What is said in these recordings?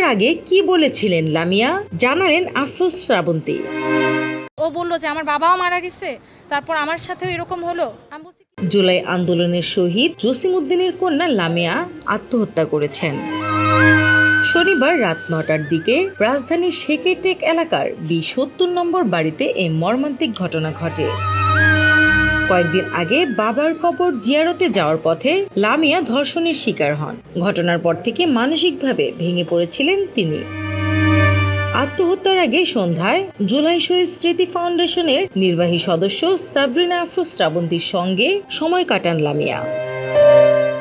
আত্মহত্যার আগে কি বলেছিলেন লামিয়া? জানালেন আফরোজ শ্রাবন্তী। ও বলল যে আমার বাবাও মারা গেছে তারপর আমার সাথেও এরকম হলো। আমি জুলাই আন্দোলনের শহীদ জসিমউদ্দিনের কন্যা লামিয়া আত্মহত্যা করেছেন। শনিবার রাত নটার দিকে রাজধানীর শেকেটেক এলাকার বি সত্তর নম্বর বাড়িতে এই মর্মান্তিক ঘটনা ঘটে। কয়েকদিন আগে বাবার কবর জিয়ারতে যাওয়ার পথে লামিয়া ধর্ষণের শিকার হন। ঘটনার পর থেকে মানসিকভাবে ভেঙে পড়েছিলেন তিনি। আত্মহত্যার আগে সন্ধ্যায় জুলাই শহীদ স্মৃতি ফাউন্ডেশনের নির্বাহী সদস্য সাবরিনা আফরোজ শ্রাবন্তীর সঙ্গে সময় কাটান লামিয়া।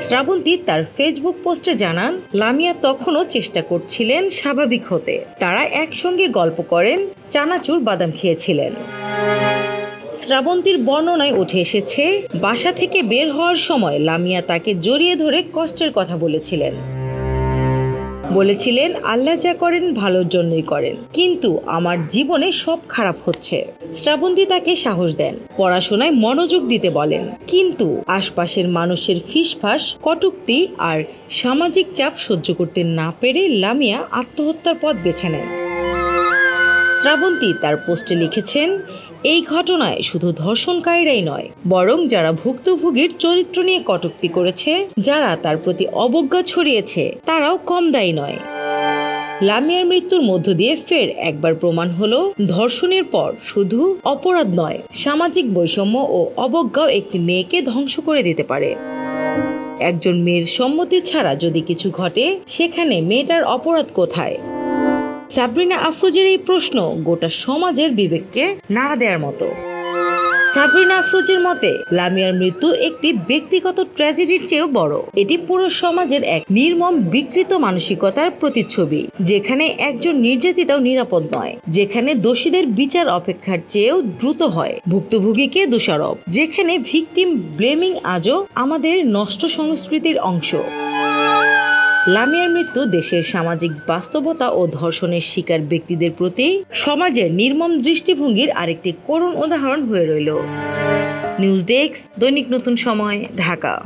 শ্রাবন্তী তার ফেসবুক পোস্টে জানান, লামিয়া তখনও চেষ্টা করছিলেন স্বাভাবিক হতে। তারা একসঙ্গে গল্প করেন, চানাচুর বাদাম খেয়েছিলেন। শ্রাবন্তীর বর্ণনায় উঠে এসেছে, বাসা থেকে বের হওয়ার সময় লামিয়া তাকে জড়িয়ে ধরে কষ্টের কথা বলেছিলেন। বলেছিলেন, আল্লাহ যা করেন ভালোর জন্যই করেন, কিন্তু আমার জীবনে সব খারাপ হচ্ছে। শ্রাবন্তী তাকে সাহস দেন, পড়াশোনায় মনোযোগ দিতে বলেন, কিন্তু আশপাশের মানুষের ফিসফাস, কটুক্তি আর সামাজিক চাপ সহ্য করতে না পেরে লামিয়া আত্মহত্যার পথ বেছে নেন। শ্রাবন্তী তার পোস্টে লিখেছেন এই ঘটনায় শুধু ধর্ষণকারীরাই নয়, বরং যারা ভুক্তভোগীর চরিত্র নিয়ে কটুক্তি করেছে, যারা তার প্রতি অবজ্ঞা ছড়িয়েছে, তারাও কম দায়ী নয়। লামিয়ার মৃত্যুর মধ্য দিয়ে ফের একবার প্রমাণ হলো, ধর্ষণের পর শুধু অপরাধ নয়, সামাজিক বৈষম্য ও অবজ্ঞাও একটি মেয়েকে ধ্বংস করে দিতে পারে। একজন মেয়ের সম্মতি ছাড়া যদি কিছু ঘটে, সেখানে মেয়েটার অপরাধ কোথায়? সাবরিনা আফরোজের এই প্রশ্ন গোটা সমাজের বিবেককে নাড়া দেওয়ার মতো। সাবরিনা আফরোজের মতে, লামিয়ার মৃত্যু একটি ব্যক্তিগত ট্র্যাজেডির চেয়েও বড়। এটি পুরো সমাজের এক নির্মম বিকৃত মানসিকতার প্রতিচ্ছবি, যেখানে একজন নির্যাতিতাও নিরাপদ নয়, যেখানে দোষীদের বিচার অপেক্ষার চেয়েও দ্রুত হয়। ভুক্তভোগীকে দোষারোপ? যেখানে ভিকটিম ব্লেমিং আজও আমাদের নষ্ট সংস্কৃতির অংশ। লামিয়ার মৃত্যু দেশের সামাজিক বাস্তবতা ও ধর্ষণের শিকার ব্যক্তিদের প্রতি সমাজের নির্মম দৃষ্টিভঙ্গির আরেকটি করুণ উদাহরণ হয়ে রইল। নিউজ ডেস্ক, দৈনিক নতুন সময়, ঢাকা।